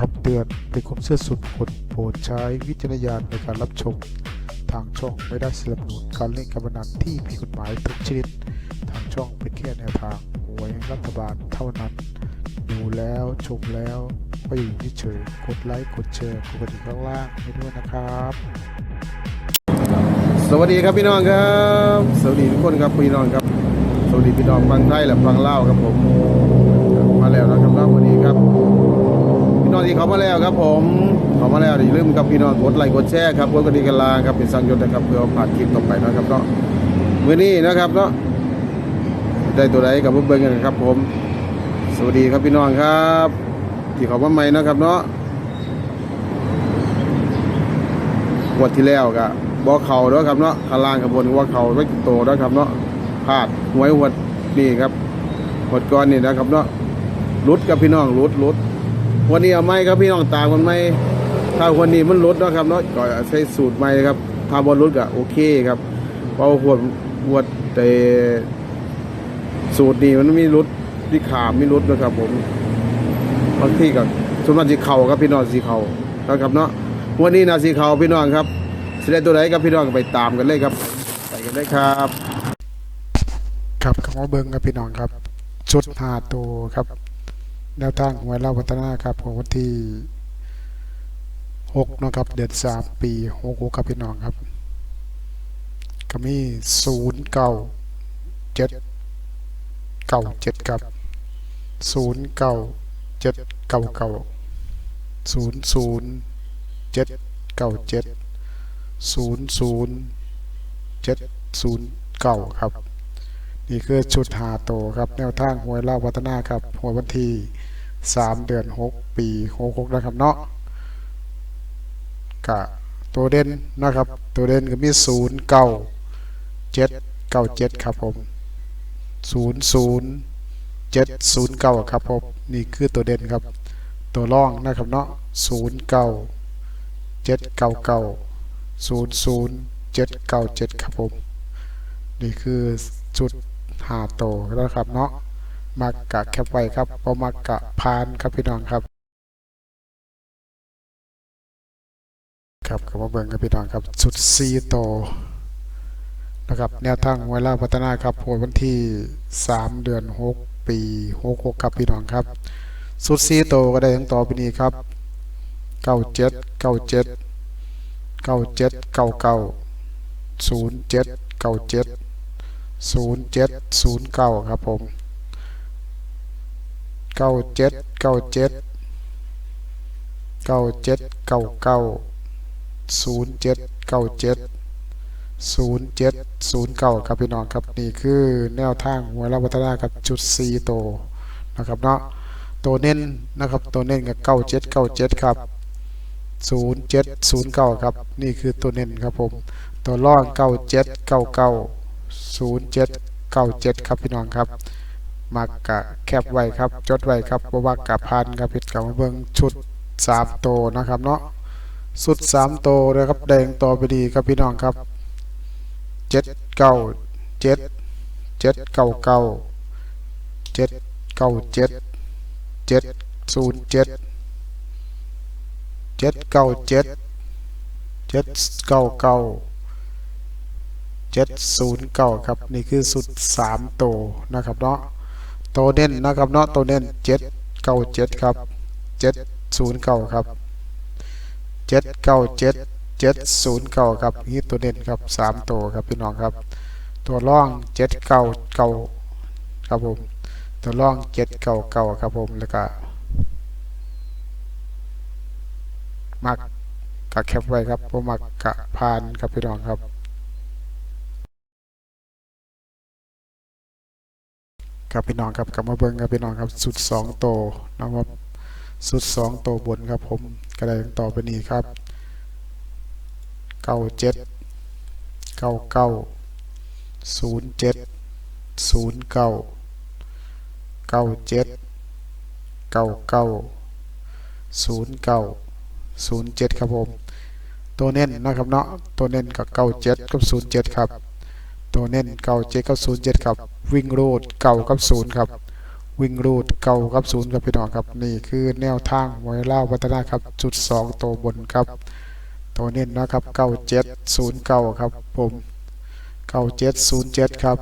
คำเตือนเป็นความเชื่อส่วนบุคคลโปรดใช้วิจารณญาณในการรับชม ทางช่องไม่ได้สนับสนุนการเล่นการพนันที่ผิดกฎหมายทุกชนิด ทางช่องเป็นแค่แนวทางหวยรัฐบาลเท่านั้น ดูแล้วชมแล้วก็อยู่เฉยๆกดไลค์กดแชร์กดกระดิ่งข้างล่างให้ด้วยนะครับ สวัสดีครับพี่น้องครับ สวัสดีทุกคนครับพี่น้องครับ สวัสดีพี่น้องฟังไทยและฟังเล่าวครับผม มาแล้วนะครับน้องวันนี้ครับ องที่เขามาแล้วครับผมเขามาแล้วอย่าลืมครับพี่น้องกดไลค์กดแชร์ครับกดกระดิ่งกันลาครับเป็นสังยศนะครับเพื่อผ่านคลิปต่อไปนะครับเนาะมื้อนี้นะครับเนาะได้ตัวใดกับพวกเบิ้งกันครับ ผม สวัสดีครับพี่น้องครับ ที่เขามาใหม่นะครับเนาะงวดที่แล้วก็บ่เข่าเด้อครับเนาะข้างล่างข้างบนว่าเข่าไม่โตเด้อครับเนาะพลาดหวยหวดนี่ครับหวดก้อนนี่นะครับเนาะรุดกับพี่น้องรุดรุด วันนี้เอาไหมครับพี่น้องตามกันไหมถ้าวันนี้มันรุดนะครับเนาะก็ใช้สูตรใหม่ครับถ้าบอลรุดก็โอเคครับเพราะว่าหวดหวดแต่สูตรนี้มันมีรุดที่ขามมีรุดนะครับ ผมบางที่ก็ส่วนมากสีเข่าครับพี่น้องสีเข่านะครับเนาะวันนี้นาสีเขาพี่น้องครับสิได้ตัวไหนกับพี่น้องไปตามกันเลยครับ ไปกันเลยครับ ครับคำว่าเบิ้งครับพี่น้องครับชุดหาตัวครับ แนวทางหวยเล่าวัฒนาครับของวันที่หกนาะครับ เดือนสามปีหกหกครับพี่น้องครับ ก็มีศูนย์เก้าเจ็ดเก้าเจ็ดครับศูนย์เก้าเจ็ดเก้าเก้าศูนย์ศูนย์เจ็ดเก้าเจ็ดศูนย์ศูนย์เจ็ดศูนย์เก้าครับ นี่คือชุดหาโตครับ แนวทางหวยเล่าวัฒนาครับหวยวันที่ สามเดือนหกปีหกหกนะครับเนาะกะตัวเด่นนะครับ ตัวเด่นก็มีศูนย์เก้าเจ็ดเก้าเจ็ดครับผมศูนย์ศูนย์เจ็ดศูนย์เก้าครับผมนี่คือตัวเด่นครับ ตัวร่องนะครับเนาะศูนย์เก้าเจ็ดเก้าเก้าศูนย์ศูนย์เจ็ดเก้าเจ็ดครับผม นี่คือจุดหาโตแล้วครับเนาะ มักกะแคปไว้ครับพอมักกะพานครับพี่น้องครับครับกับมาเบิงครับพี่น้องครับสุดซีโตนะครับแนวทางเวลาพัฒนาครับโหวันที่ 3 เดือน 6 ปี66ครับพี่น้องครับ สุดซีโตก็ได้ทั้งต่อไปนี้ครับ 97 97 97 99 07 97ศูนย์เจ็ดศูนย์เก้าครับผม เก้าเจ็ดเก้าเจ็ดเก้าเจ็ดเก้าเก้าศูนย์เจ็ดเก้าเจ็ดศูนย์เจ็ดศูนย์เก้าครับพี่น้องครับนี่คือแนวทางหัวเราวัฒนากับจุดสี่โตนะครับเนาะตัวเน้นนะครับตัวเน้นกับเก้าเจ็ดเก้าเจ็ดครับศูนย์เจ็ดศูนย์เก้าครับนี่คือตัวเน้นครับผมตัวล่องเก้าเจ็ดเก้าเก้าศูนย์เจ็ดเก้าเจ็ดครับพี่น้องครับ มักกะแคบไว้ครับ จดไว้ครับบว่ากะพันครับพิดกับเบิ่งชุดสามโตนะครับเนาะสุดสามโตวนะครับแดงต่อไปดีครับพี่น้องครับเจ็ดเก้าเจ็ดเจ็ดเก้าเก้าเจ็ดเก้าเจ็ดเจ็ดศูนย์เจ็ดเจ็ดเก้าเจ็ดเจ็ดเก้าเก้าเจ็ดศูนย์เก้าครับนี่คือสุดสามโตนะครับเนาะ โตวเน้นนะครับเนาะโตวเน้นเจ็ดเก้าเจ็ดครับเจ็ดศูนย์เก้าครับเจ็ดเก้าเจ็ดเจ็ดศูนย์เก้าครับนี่ตัวเน้นครับสามตัวครับพี่น้องครับ ตัวร่องเจ็ดเก้าเก้าครับผมตัวร่องเจ็ดเก้าเก้าครับผมแล้วก็มักกะแคปไว้ครับผมมักกะพานครับพี่น้องครับ ครับพี่น้องครับกลับมาเบิ่งครับพี่น้องครับสุดสองโตนะครับสุดสองโตบนครับผมก็ไดต่อไปนี้ครับเก้าเจ็ดเก้าเก้าศูนย์เจ็ดศูนย์เก้าเก้าเจ็ดเก้าเก้าศูนย์เก้าศูนย์เจ็ดครับผมตัวเน้นนะครับเนาะตัวเน้นกับเก้าเจ็ดกับศูนย์เจ็ดครับ ตัวเน้นเก่าเจ็ดกับศูนย์เจ็ดครับ วิ่งโรดเก่ากับศูนย์ครับ วิ่งรูดเก่ากับศูนย์ครับพี่น้องครับ นี่คือแนวทางมวยเล่าวัฒนาครับ จุดสองตัวบนครับ ตัวเน้นนะครับเก้าเจ็ดศูนย์เก้าครับผมเก้าเจ็ดศูนย์เจ็ดครับ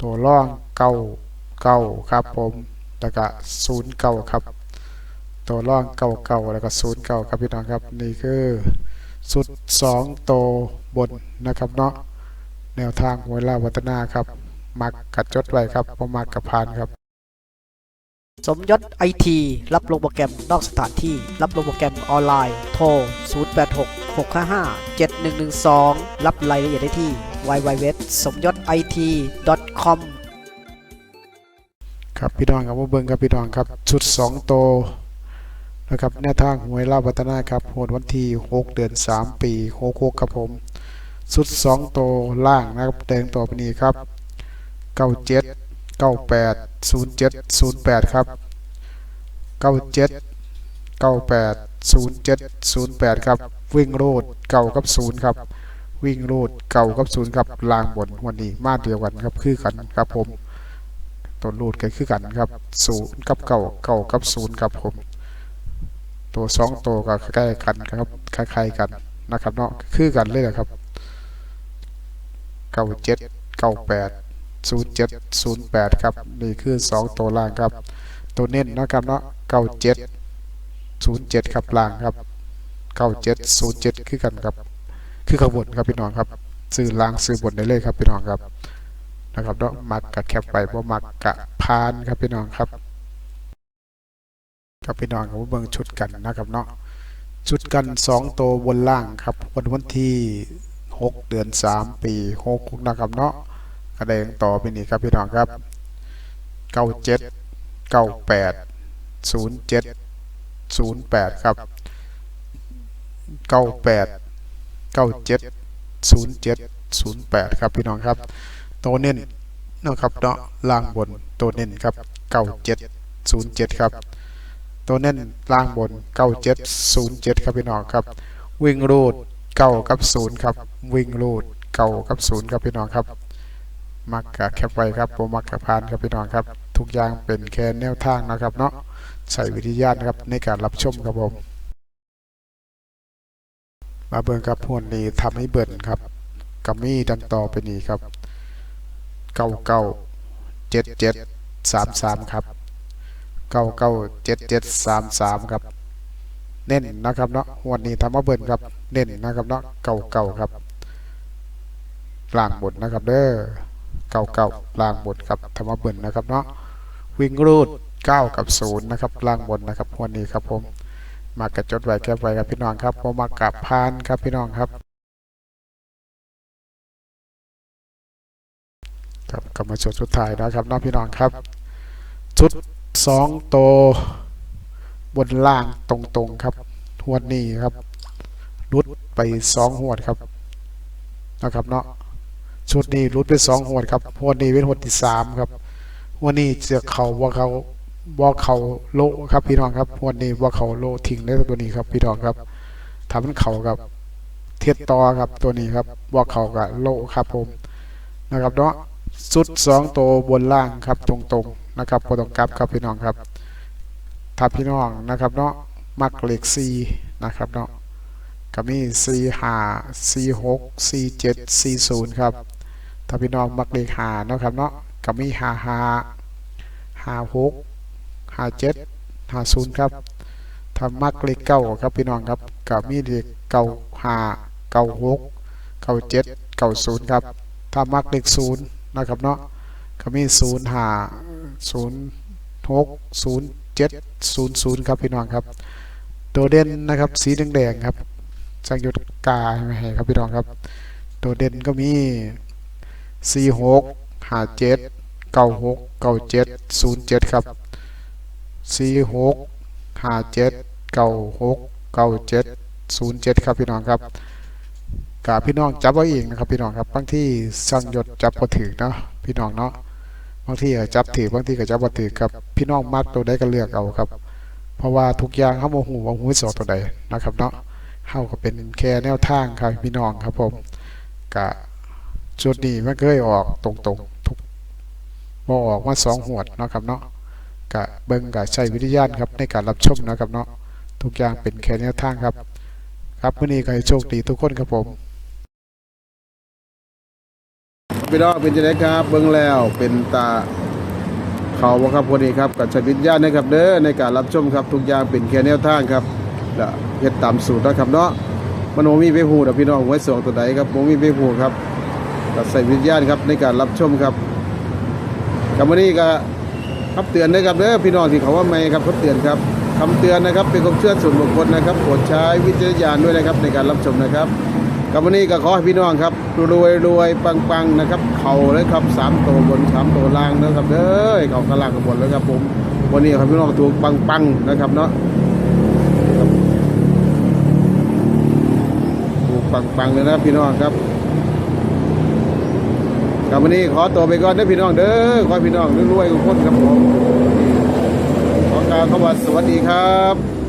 ตัวร่องเก้าเก้าครับผมแล้วก็ศูนย์เก้าครับ ตัวร่องเก้าเก้าแล้วก็ศูนย์เก้าครับพี่น้องครับ นี่คือสุดสองตัว บนนะครับเนาะแนวทางมวยเล่าวัฒนาครับมักกัดจดไว้ครับพอมักกับพานครับ สมยศไอทีรับลงโปรแกรมนอกสถานที่ รับลงโปรแกรมออนไลน์ โทร 086 655 7112 รับรายละเอียดได้ที่ www สมยศ IT com ครับพี่น้องครับว่าเบิ่งครับพี่น้องครับชุด 2 โตวนะครับแนวทางหวยลาบวัฒนาครับโหดวันที่ 6 เดือน 3 ปี 66 ครับผม ชุด2โตวล่างนะครับแดงต่อไปนี้ครับ97 98 07 08ครับ97 98 07 08ครับ วิ่งโรดเก่ากับ0ครับ วิ่งโรดเก่ากับ0ครับล่างบนวันนี้มาเดียวกันครับคือกันครับผมตัวรูดก็คือกันครับศูนย์กับเก่าเก่ากับศูนย์ครับผม ตัวสองตัวก็ใกล้กันครับคล้ายๆกันนะครับเนาะคือกันเลยนะครับ เก้าเจ็ดเก้าแปดศูนย์เจ็ดศูนย์แปดครับนี่คือสองตัวล่างครับ ตัวเน้นนะครับเนาะเก้าเจ็ดศูนย์เจ็ดครับล่างครับเก้าเจ็ดศูนย์เจ็ดคือกันครับ คือขบวนครับพี่น้องครับซื้อล่างซื้อบนได้เลยครับพี่น้องครับนะครับเนาะมักกะแคปไปบ่มักกะพานครับพี่น้องครับครับพี่น้องครับเบิ่งชุดกันนะครับเนาะชุดกันสองตัวบนล่างครับวันวันที่ หกเดือนสามปีหกนะครับเนาะกระแดงต่อไปนี่ครับพี่น้องครับเก้าเจ็ดเก้าแปดศูนย์เจ็ดศูนย์แปดครับเก้าแปดเก้าเจ็ดศูนย์เจ็ดศูนย์แปดครับพี่น้องครับ ตัวเน้นนะครับเนาะล่างบนตัวเน้นครับเก้าเจ็ดศูนย์เจ็ดครับ ตัวเน้นล่างบนเก้าเจ็ดศูนย์เจ็ดครับพี่น้องครับ วิ่งรูด เก้ากับศูนย์ครับ วิ่งรูดเก้ากับศูนย์ครับพี่น้องครับ มักกะแคปไว้ครับผมมักกะพานครับพี่น้องครับ ทุกอย่างเป็นแค่แนวทางนะครับเนาะใส่วิทยานะครับในการรับชมครับผม มาเบิ่งครับพวนนี้ทำให้เบิ่นครับกัมมี่ดังต่อไปนี้ครับเก้าเก้าเจ็ดเจ็ดสามสามครับเก้าเก้าเจ็ดเจ็ดสามสามครับ เน้นนะครับเนาะวันนี้ทำมาเบิ่นครับ เน้นนะครับเนาะเก้าเก้าครับล่างบนนะครับเด้อเก้าเก้าล่างบนครับทำมาเบิ่นนะครับเนาะวิ่งรูดเก้ากับศูนย์นะครับล่างบนนะครับวันนี้ครับผมมากระจดไว้แคบไว้ครับพี่น้องครับผมมากับพานครับพี่น้องครับครับกลับมาชุดสุดท้ายนะครับน้องพี่น้องครับชุดสองโต บนล่างตรงๆครับหวดนี้ครับรุดไปสองหวดครับนะครับเนาะชุดนี้รุดไปสองหวดครับหวดนี้เป็นหวดที่สามครับหวดนี้เสือเขาว่าเขาว่าเขาโลครับพี่น้องครับหวดนี้ว่าเขาโลทิ้งได้ตัวนี้ครับ พี่น้องครับทำให้เขากับเทียดต่อครับตัวนี้ครับว่าเขากับโลครับผมนะครับเนาะสุดสองตัวบนล่างครับตรงๆนะครับพอต้องกลับครับพี่น้องครับ ถ้าพี่น้องนะครับเนาะมักเลขซีนะครับเนาะก็มีซีห้าซีหกซีเจ็ดซีศูนย์ครับถ้าพี่น้องมักเลขห้าเนาะครับเนาะก็มีห้าห้าห้าหกห้าเจ็ดห้าศูนย์ครับถ้ามักเลขเก้าครับพี่น้องครับก็มีเลขเก้าห้าเก้าหกเก้าเจ็ดเก้าศูนย์ครับถ้ามักเลขศูนย์นะครับเนาะก็มีศูนย์ห้าศูนย์หกศูนย์ เจ็ดศูนย์ศูนย์ครับพี่น้องครับ ตัวเด่นนะครับ สีแดงๆครับ สังยุตกาให้ครับพี่น้องครับ ตัวเด่นก็มีสี่หกห้าเจ็ดเก้าหกเก้าเจ็ดศูนย์เจ็ดครับสี่หกห้าเจ็ดเก้าหกเก้าเจ็ดศูนย์เจ็ดครับพี่น้องครับกาพี่น้องจับไว้เองนะครับพี่น้องครับบางที่สังหยดจับบ่ถือเนาะพี่น้องเนาะางทีก็จับถือบางทีก็จับบ่ถือครับ พี่น้องมักตัวใดก็เลือกเอาครับ เพราะว่าทุกอย่างเฮาบ่ฮู้ว่าฮู้สอตัวใดนะครับเนาะเฮาก็เป็นแค่แนวทางครับพี่น้องครับผมกะจุดนี้มันเคยออกตรงๆทุกบ่ออกมาสองหวดนะครับเนาะกะเบิ่งกะใช้วิทยาณครับในการรับชมนะครับเนาะทุกอย่างเป็นแค่แนวทางครับ ครับมื้อนี้ก็ให้โชคดีทุกคนครับผม พี่น้องเป็นจังไดครับ เบิ่งแล้วเป็นตาเขาบ่ครับพอดีครับกับชวิตญาณนะครับเด้อในการรับชมครับทุกอย่างเป็นแค่แนวทางครับและเฮ็ดตามสูตรนะครับเนาะมันบ่มีไปฮู้ดอกพี่น้องหวยสองตัวใดครับบ่มีไปฮู้ครับกับใส่วิญญาณครับในการรับชมครับกับวันนี้ก็คำเตือนนะครับเด้อพี่น้องที่เขาว่าไม่ครับเขาเตือนครับคำเตือนนะครับเป็นความเชื่อส่วนบุคคลนะครับโปรดใช้วิจารณญาณด้วยนะครับในการรับชมนะครับ กับวันนี้ก็ขอให้พี่น้องครับรวยรวยปังปังนะครับ เข่าเลยครับสามตัวบนสามตัวล่างนะครับเด้อเข่ากระลางกับบนแล้วครับผมวันนี้ครับพี่น้องถูกปังปังนะครับเนาะถูกปังปังเลยนะพี่น้องครับกับวันนี้ขอตัวไปก่อนนะพี่น้องเด้อขอพี่น้องรวยๆทุกคนครับผมขอกล่าวคำว่าสวัสดีครับ